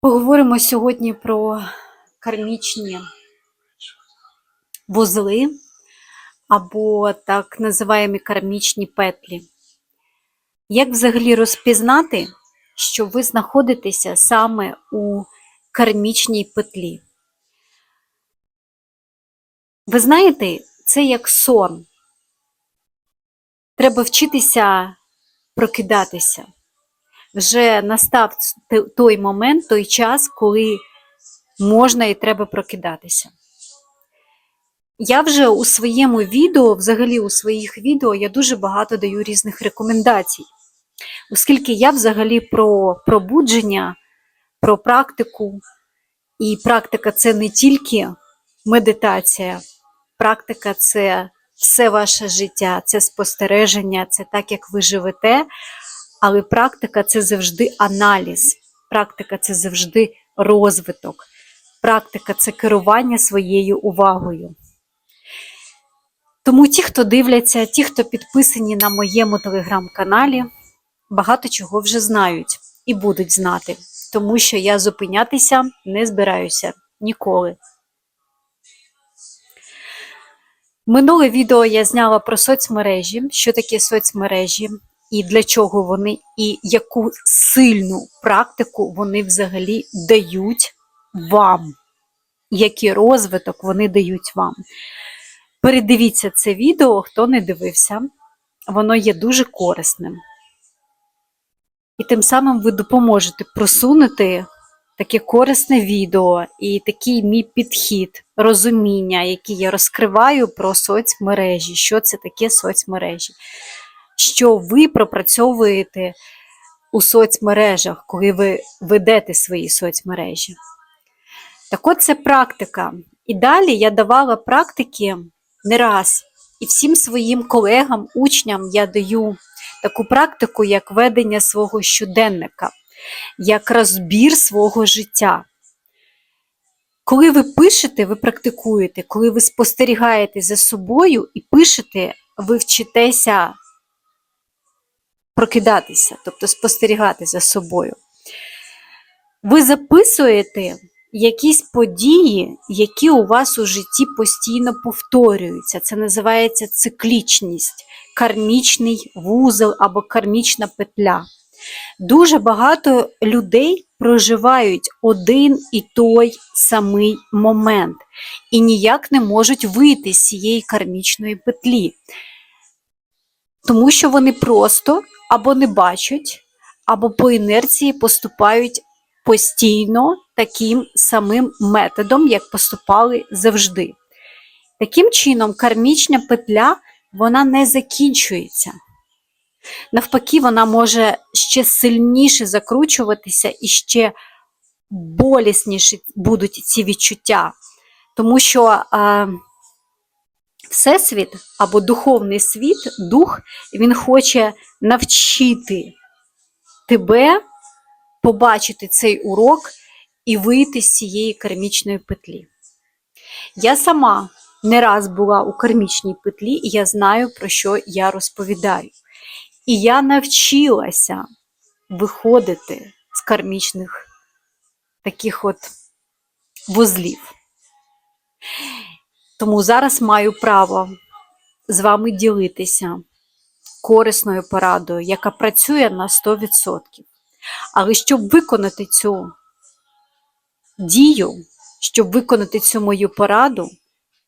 Поговоримо сьогодні про кармічні вузли або так називаємо кармічні петлі. Як взагалі розпізнати, що ви знаходитеся саме у кармічній петлі? Ви знаєте, це як сон. Треба вчитися прокидатися вже настав той момент, той час, коли можна і треба прокидатися. Я вже у своєму відео, взагалі у своїх відео, я дуже багато даю різних рекомендацій, оскільки я взагалі про пробудження, про практику, і практика це не тільки медитація, практика це все ваше життя, це спостереження, це так, як ви живете. Але практика це завжди аналіз, практика це завжди розвиток, практика це керування своєю увагою. Тому ті, хто дивляться, ті, хто підписані на моєму телеграм-каналі, багато чого вже знають і будуть знати, тому що я зупинятися не збираюся ніколи. Минуле відео я зняла про соцмережі, що таке соцмережі, і для чого вони, і яку сильну практику вони взагалі дають вам, який розвиток вони дають вам. Передивіться це відео, хто не дивився, воно є дуже корисним. І тим самим ви допоможете просунути таке корисне відео і такий мій підхід, розуміння, який я розкриваю про соцмережі, що це таке соцмережі що ви пропрацьовуєте у соцмережах, коли ви ведете свої соцмережі. Так от це практика. І далі я давала практики не раз. І всім своїм колегам, учням я даю таку практику, як ведення свого щоденника, як розбір свого життя. Коли ви пишете, ви практикуєте, коли ви спостерігаєте за собою і пишете, ви вчитеся прокидатися, тобто спостерігати за собою. Ви записуєте якісь події, які у вас у житті постійно повторюються. Це називається циклічність, кармічний вузол або кармічна петля. Дуже багато людей проживають один і той самий момент і ніяк не можуть вийти з цієї кармічної петлі. Тому що вони просто або не бачать, або по інерції поступають постійно таким самим методом, як поступали завжди. Таким чином, кармічна петля вона не закінчується. Навпаки, вона може ще сильніше закручуватися і ще болісніші будуть ці відчуття. Тому що е, Всесвіт або духовний світ, дух, він хоче навчити тебе побачити цей урок і вийти з цієї кармічної петлі. Я сама не раз була у кармічній петлі, і я знаю, про що я розповідаю. І я навчилася виходити з кармічних таких от вузлів. Тому зараз маю право з вами ділитися корисною порадою, яка працює на 100%. Але щоб виконати цю дію, щоб виконати цю мою пораду,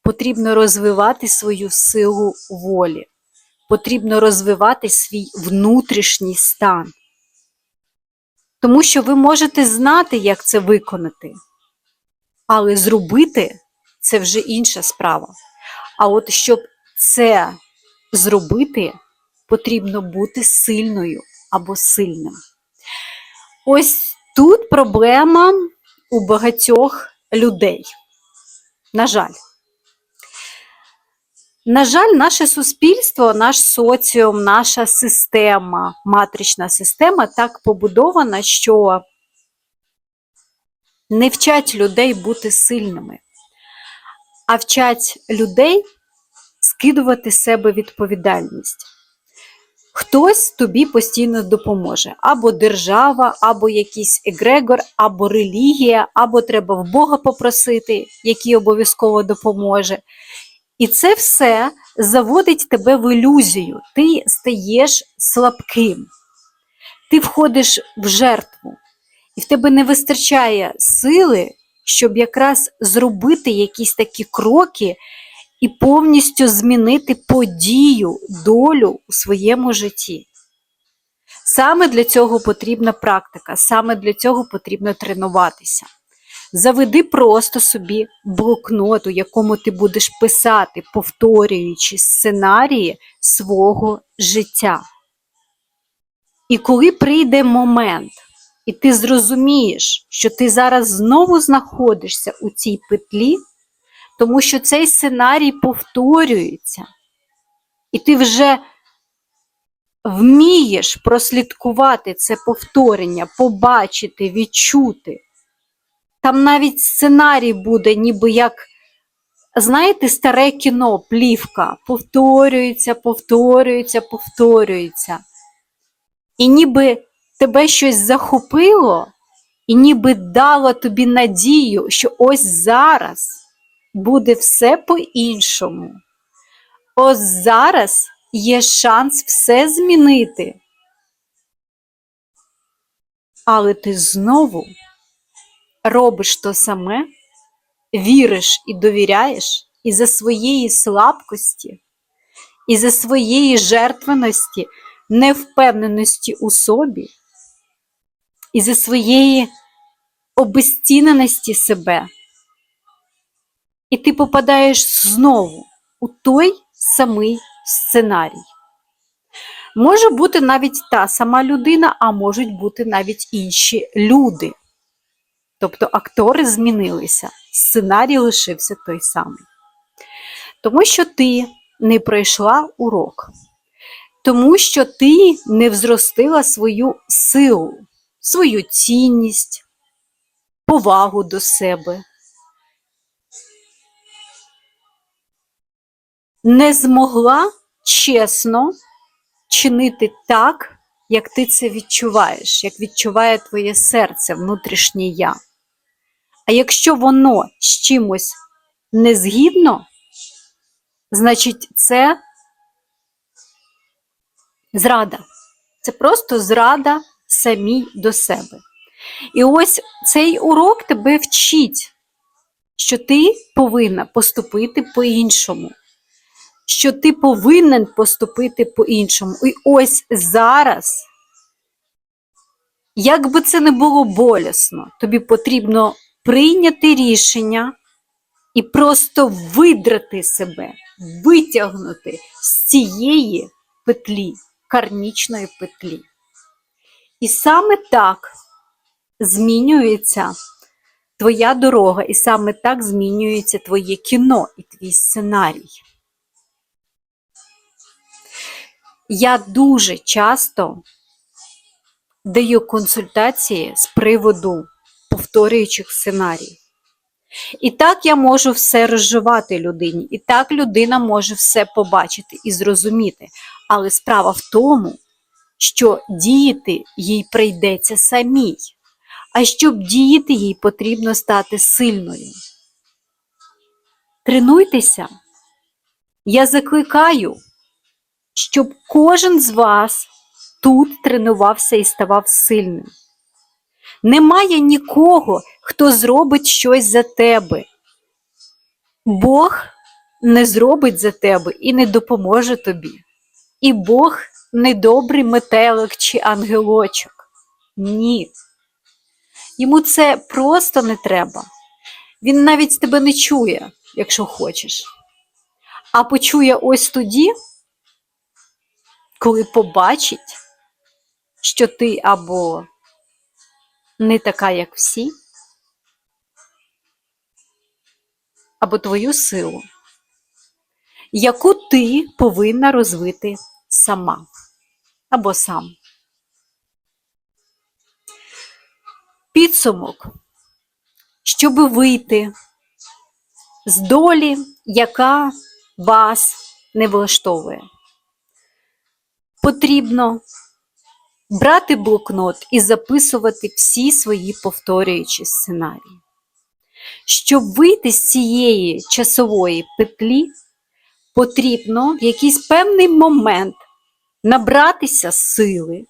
потрібно розвивати свою силу волі, потрібно розвивати свій внутрішній стан. Тому що ви можете знати, як це виконати, але зробити це вже інша справа. А от щоб це зробити, потрібно бути сильною або сильним. Ось тут проблема у багатьох людей. На жаль. На жаль, наше суспільство, наш соціум, наша система, матрична система так побудована, що не вчать людей бути сильними а вчать людей скидувати з себе відповідальність. хтось тобі постійно допоможе. Або держава, або якийсь егрегор, або релігія, або треба в Бога попросити, який обов'язково допоможе. І це все заводить тебе в ілюзію. Ти стаєш слабким, ти входиш в жертву, і в тебе не вистачає сили, щоб якраз зробити якісь такі кроки і повністю змінити подію, долю у своєму житті. Саме для цього потрібна практика, саме для цього потрібно тренуватися. Заведи просто собі блокнот, у якому ти будеш писати, повторюючи сценарії свого життя. І коли прийде момент, і ти зрозумієш, що ти зараз знову знаходишся у цій петлі, тому що цей сценарій повторюється, і ти вже вмієш прослідкувати це повторення, побачити, відчути. Там навіть сценарій буде, ніби як, знаєте, старе кіно, плівка, повторюється, повторюється, повторюється. І ніби тебе щось захопило, і ніби дало тобі надію, що ось зараз буде все по-іншому. Ось зараз є шанс все змінити. Але ти знову робиш то саме, віриш і довіряєш, і за своєї слабкості, і за своєї жертвеності, невпевненості у собі, і за своєї обезціненості себе. І ти попадаєш знову у той самий сценарій. Може бути навіть та сама людина, а можуть бути навіть інші люди. Тобто актори змінилися, сценарій лишився той самий. Тому що ти не пройшла урок, тому що ти не взростила свою силу, свою цінність, повагу до себе. Не змогла чесно чинити так, як ти це відчуваєш, як відчуває твоє серце, внутрішнє я. А якщо воно з чимось не згідно, значить це зрада. Це просто зрада самій до себе. І ось цей урок тебе вчить, що ти повинна поступити по-іншому, що ти повинен поступити по-іншому. І ось зараз, як би це не було болісно, тобі потрібно прийняти рішення і просто видрати себе, витягнути з цієї петлі, кармічної петлі. І саме так змінюється твоя дорога, і саме так змінюється твоє кіно і твій сценарій. Я дуже часто даю консультації з приводу повторюючих сценаріїв. І так я можу все розживати людині, і так людина може все побачити і зрозуміти. Але справа в тому, що діяти їй прийдеться самій. А щоб діяти, їй потрібно стати сильною. Тренуйтеся. Я закликаю, щоб кожен з вас тут тренувався і ставав сильним. Немає нікого, хто зробить щось за тебе. Бог не зробить за тебе і не допоможе тобі. І Бог не добрий метелик чи ангелочок. Ні. Йому це просто не треба. Він навіть тебе не чує, якщо хочеш. А почує ось тоді, коли побачить, що ти або не така, як всі, або твою силу, яку ти повинна розвити сама або сам. Підсумок, щоб вийти з долі, яка вас не влаштовує. потрібно брати блокнот і записувати всі свої повторюючі сценарії. Щоб вийти з цієї часової петлі, потрібно в якийсь певний момент набратися сили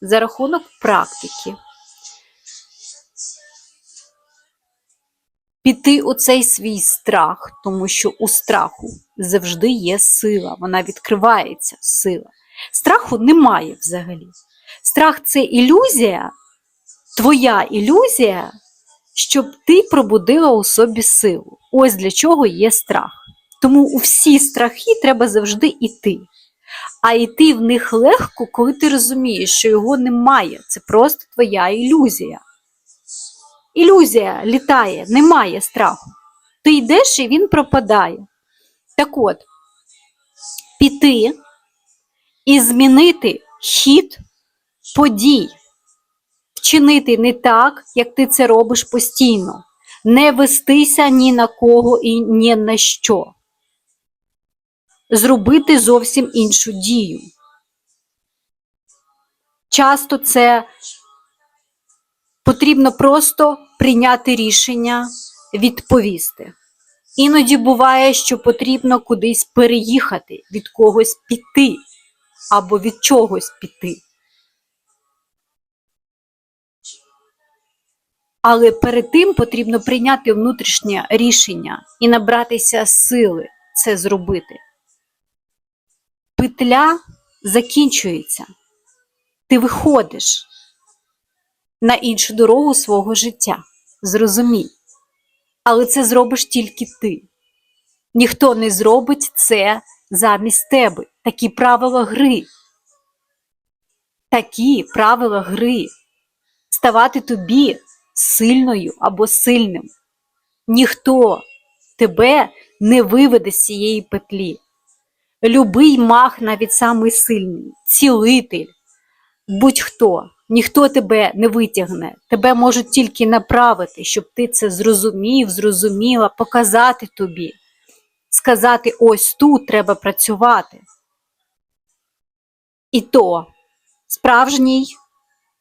за рахунок практики, піти у цей свій страх, тому що у страху завжди є сила, вона відкривається сила. Страху немає взагалі. Страх це ілюзія, твоя ілюзія, щоб ти пробудила у собі силу. Ось для чого є страх. Тому у всі страхи треба завжди йти. А йти в них легко, коли ти розумієш, що його немає. Це просто твоя ілюзія. Ілюзія літає, немає страху. Ти йдеш і він пропадає. Так от, піти і змінити хід подій, вчинити не так, як ти це робиш постійно, не вестися ні на кого і ні на що. Зробити зовсім іншу дію. Часто це потрібно просто прийняти рішення, відповісти. Іноді буває, що потрібно кудись переїхати, від когось піти або від чогось піти. Але перед тим потрібно прийняти внутрішнє рішення і набратися сили це зробити. Петля закінчується. Ти виходиш на іншу дорогу свого життя. Зрозумій. Але це зробиш тільки ти. Ніхто не зробить це замість тебе. Такі правила гри. Такі правила гри. Ставати тобі сильною або сильним. Ніхто тебе не виведе з цієї петлі. Любий маг, навіть самий сильний, цілитель, будь-хто, ніхто тебе не витягне, тебе можуть тільки направити, щоб ти це зрозумів, зрозуміла, показати тобі, сказати: ось тут треба працювати. І то справжній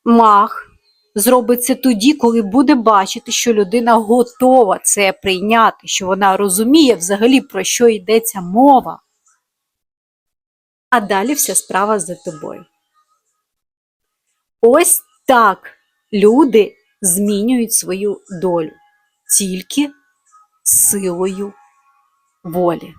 маг зробить це тоді, коли буде бачити, що людина готова це прийняти, що вона розуміє взагалі, про що йдеться мова. А далі вся справа за тобою. Ось так люди змінюють свою долю тільки силою волі.